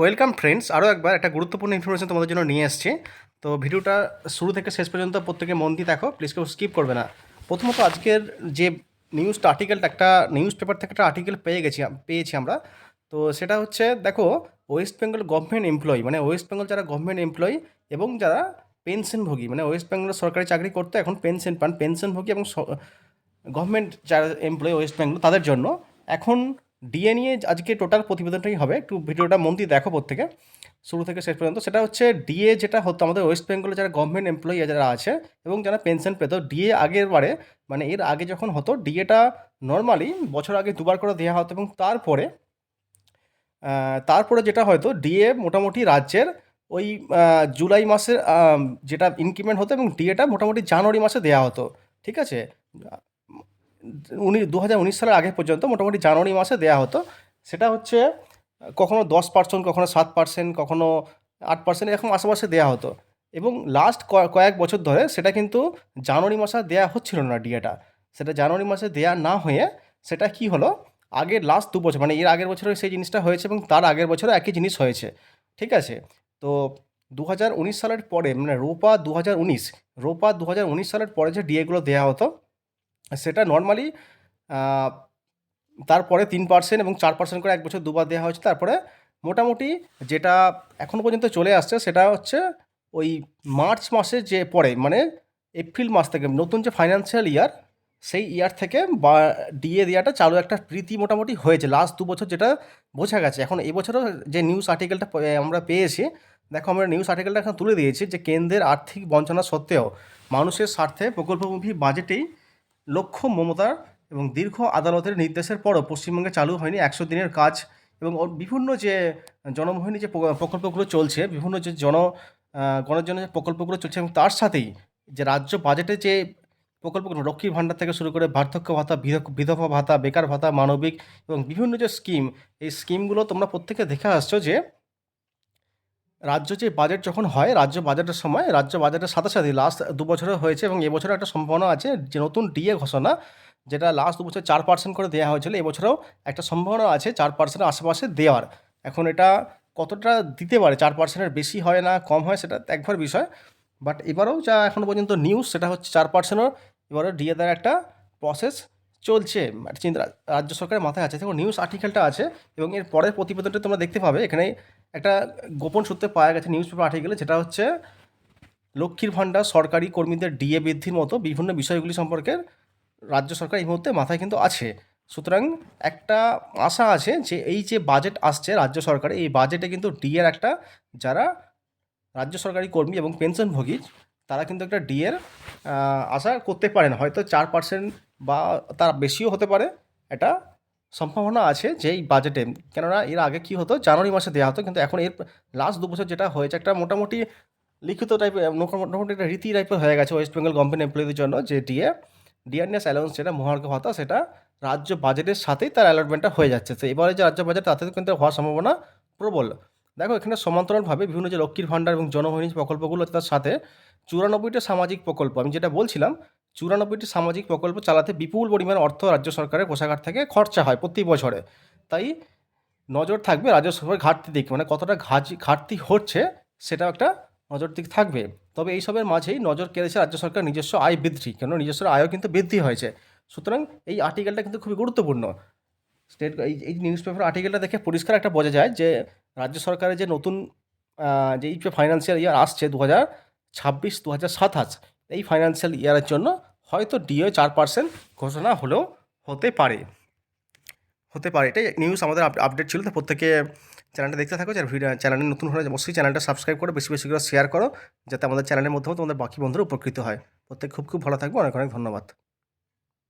Welcome friends, আরও একবার একটা গুরুত্বপূর্ণ ইনফরমেশন তোমাদের জন্য নিয়ে এসেছি। তো ভিডিওটা শুরু থেকে শেষ পর্যন্ত প্রত্যেকে মন দিয়ে দেখো প্লিজ কেউ স্কিপ করবে না। প্রথমত আজকের যে নিউজটা আর্টিকেলটা একটা নিউজ পেপার থেকে একটা আর্টিকেল পেয়ে গেছি, পেয়েছি আমরা। তো সেটা হচ্ছে, দেখো ওয়েস্ট বেঙ্গল গভর্নমেন্ট এমপ্লয়ি মানে ওয়েস্ট বেঙ্গল যারা গভর্নমেন্ট এমপ্লয়ি এবং যারা পেনশনভোগী মানে ওয়েস্ট বেঙ্গলের সরকারি চাকরি করতে, এখন পেনশন পান। পেনশনভোগী এবং গভর্নমেন্ট যারা এমপ্লয়ি ওয়েস্ট বেঙ্গল তাদের জন্য। এখন ডিএ নিয়ে আজকে টোটাল প্রতিবেদনটাই হবে। একটু ভিডিওটা মন দিয়ে দেখো প্রত্যেকে শুরু থেকে শেষ পর্যন্ত। সেটা হচ্ছে ডিএ যেটা হতো আমাদের ওয়েস্ট বেঙ্গলে যারা গভর্নমেন্ট এমপ্লয়ি যারা আছে এবং যারা পেনশন পেত ডিএ আগের বারে মানে এর আগে যখন হতো ডিএটা নর্মালি বছর আগে দুবার করে দেওয়া হতো এবং তারপরে তারপরে যেটা হয়তো ডিএ মোটামুটি রাজ্যের ওই জুলাই মাসের যেটা ইনক্রিমেন্ট হতো এবং ডিএটা মোটামুটি জানুয়ারি মাসে দেওয়া হতো। ঠিক আছে? উনি দু হাজার উনিশ সালের আগে পর্যন্ত মোটামুটি জানুয়ারি মাসে দেওয়া হতো। সেটা হচ্ছে, কখনো দশ পার্সেন্ট কখনো সাত পার্সেন্ট কখনো আট পার্সেন্ট এরকম আশেপাশে দেওয়া হতো। এবং লাস্ট কয়েক বছর ধরে সেটা কিন্তু জানুয়ারি মাসে দেওয়া হচ্ছিল না ডিএটা সেটা জানুয়ারি মাসে দেওয়া না হয়ে সেটা কি হলো? আগের লাস্ট দু বছর মানে এর আগের বছরে সেই জিনিসটা হয়েছে এবং তার আগের বছরও একই জিনিস হয়েছে। ঠিক আছে? তো দু হাজার উনিশ সালের পরে মানে রোপা দু হাজার উনিশ, রোপা দু হাজার উনিশ সালের পরে যে ডিএগুলো দেওয়া হতো সেটা নর্মালি তারপরে তিন পার্সেন্ট এবং চার পার্সেন্ট করে এক বছর দুবার দেওয়া হয়েছে। তারপরে মোটামুটি যেটা এখনও পর্যন্ত চলে আসছে সেটা হচ্ছে ওই মার্চ মাসে যে পরে মানে এপ্রিল মাস থেকে, নতুন যে ফাইন্যান্সিয়াল ইয়ার সেই ইয়ার থেকে বা ডিএ দেওয়াটা চালু একটা প্রীতি মোটামুটি হয়েছে। লাস্ট দু বছর যেটা বোঝা গেছে। এখন এবছরও যে নিউজ আর্টিকেলটা আমরা পেয়েছি, দেখো আমরা নিউজ আর্টিকেলটা এখন তুলে দিয়েছি যে কেন্দ্রের আর্থিক বঞ্চনা সত্ত্বেও মানুষের স্বার্থে প্রকল্পমুখী বাজেটেই লক্ষ্য মমতার এবং দীর্ঘ আদালতের নির্দেশের পরও পশ্চিমবঙ্গে চালু হয়নি একশো দিনের কাজ এবং বিভিন্ন যে জনমোহিনী যে প্রকল্পগুলো চলছে, বিভিন্ন যে জন গণের জন্য যে প্রকল্পগুলো চলছে এবং তার সাথেই যে রাজ্য বাজেটে যে প্রকল্পগুলো লক্ষ্মীর ভাণ্ডার থেকে শুরু করে বার্ধক্য ভাতা, বিধ- বিধবা ভাতা, বেকার ভাতা, মানবিক এবং বিভিন্ন যে স্কিম এই স্কিমগুলো তোমরা প্রত্যেকে দেখে আসছো যে রাজ্য যে বাজেট যখন হয়, রাজ্য বাজেটের সময়, রাজ্য বাজেটের সাথে সাথে লাস্ট দু বছরে হয়েছে এবং এবছরও একটা সম্ভাবনা আছে, যে নতুন ডিএ ঘোষণা, যেটা লাস্ট দু বছর চার পার্সেন্ট করে দেওয়া হয়েছিল এবছরেও একটা সম্ভাবনা আছে চার পার্সেন্টের আশেপাশে দেওয়ার। এখন এটা কতটা দিতে পারে, চার পার্সেন্টের বেশি হয় না, কম হয়, সেটা একবার বিষয়। বাট এবারেও যা এখনও পর্যন্ত নিউজ সেটা হচ্ছে চার পার্সেন্টও এবারও ডিএ দেওয়ার একটা প্রসেস চলছে। চিন্তা, রাজ্য সরকারের মাথায় আছে। দেখো নিউজ আর্টিকেলটা আছে এবং এর পরের প্রতিবেদনটা তোমরা দেখতে পাবে। এখানে একটা গোপন সূত্রে পাওয়া গেছে নিউজ পেপার আর্টিকেলে যেটা হচ্ছে লক্ষ্মীর ভাণ্ডার সরকারি কর্মীদের ডিএ বৃদ্ধির মতো বিভিন্ন বিষয়গুলি সম্পর্কে রাজ্য সরকার এই মুহূর্তে মাথায় কিন্তু আছে। সুতরাং একটা আশা আছে যে এই যে বাজেট আসছে রাজ্য সরকারে, এই বাজেটে কিন্তু ডিএর একটা যারা রাজ্য সরকারি কর্মী এবং পেনশনভোগী, তারা কিন্তু একটা ডিএর আশা করতে পারেন হয়তো চার পার্সেন্ট বা তার বেশিও হতে পারে, এটা সম্ভাবনা আছে যে এই বাজেটে কেননা এর আগে কি হতো? জানুয়ারি মাসে দেওয়া হতো, কিন্তু এখন এর লাস্ট দু বছর যেটা হয়েছে, একটা মোটামুটি লিখিত টাইপের মোটামুটি একটা রীতি টাইপের হয়ে গেছে ওয়েস্ট বেঙ্গল গভর্নমেন্ট এমপ্লয়ীদের জন্য যে ডিএ ডিআরনিয়াস অ্যালাউন্স যেটা মহার্ঘ ভাতা, সেটা রাজ্য বাজেটের সাথেই তার অ্যালটমেন্টটা হয়ে যাচ্ছে। তো এবারে যে রাজ্য বাজেট তাতে কিন্তু হওয়ার সম্ভাবনা প্রবল। দেখো, এখানে সমান্তরালভাবে বিভিন্ন যে লক্ষ্মীর ভাণ্ডার এবং জনমোহিনী প্রকল্পগুলো তার সাথে, চুরানব্বইটা সামাজিক প্রকল্প। আমি যেটা বলছিলাম চুরানব্বইটি সামাজিক প্রকল্প চালাতে বিপুল পরিমাণ অর্থ রাজ্য সরকারের কোষাগার থেকে খরচা হয় প্রতি বছরে। তাই নজর থাকবে রাজ্য সরকারের ঘাটতি দিক মানে কতটা ঘাটতি হচ্ছে সেটাও একটা নজর দিক থাকবে। তবে এইসবের মাঝেই নজর কেড়েছে রাজ্য সরকার নিজস্ব আয় বৃদ্ধি কেন নিজস্ব আয়ও কিন্তু বৃদ্ধি হয়েছে। সুতরাং এই আর্টিকেলটা কিন্তু খুবই গুরুত্বপূর্ণ। স্টেট, এই এই নিউজ পেপার আর্টিকেলটা দেখে পরিষ্কার একটা বোঝা যায় যে রাজ্য সরকারের যে নতুন যে এই ফাইন্যান্সিয়াল ইয়ার আসছে দু হাজার ছাব্বিশ দু হাজার সাতাশ, এই ফাইন্যান্সিয়াল ইয়ারের জন্য হয়তো ডিও চার পার্সেন্ট ঘোষণা হলেও হতে পারে। হতে পারে, এটাই নিউজ আমাদের আপডেট ছিল। তো প্রত্যেকে চ্যানেলটা দেখতে থাকো, যার ভিডিও চ্যানেলে নতুন হলে অবশ্যই চ্যানেলটা সাবস্ক্রাইব করো, বেশি বেশি করে শেয়ার করো, যাতে আমাদের চ্যানেলের মাধ্যমে তোমাদের বাকি বন্ধুরা উপকৃত হয়। প্রত্যেক খুব খুব ভালো থাকবে, অনেক অনেক ধন্যবাদ।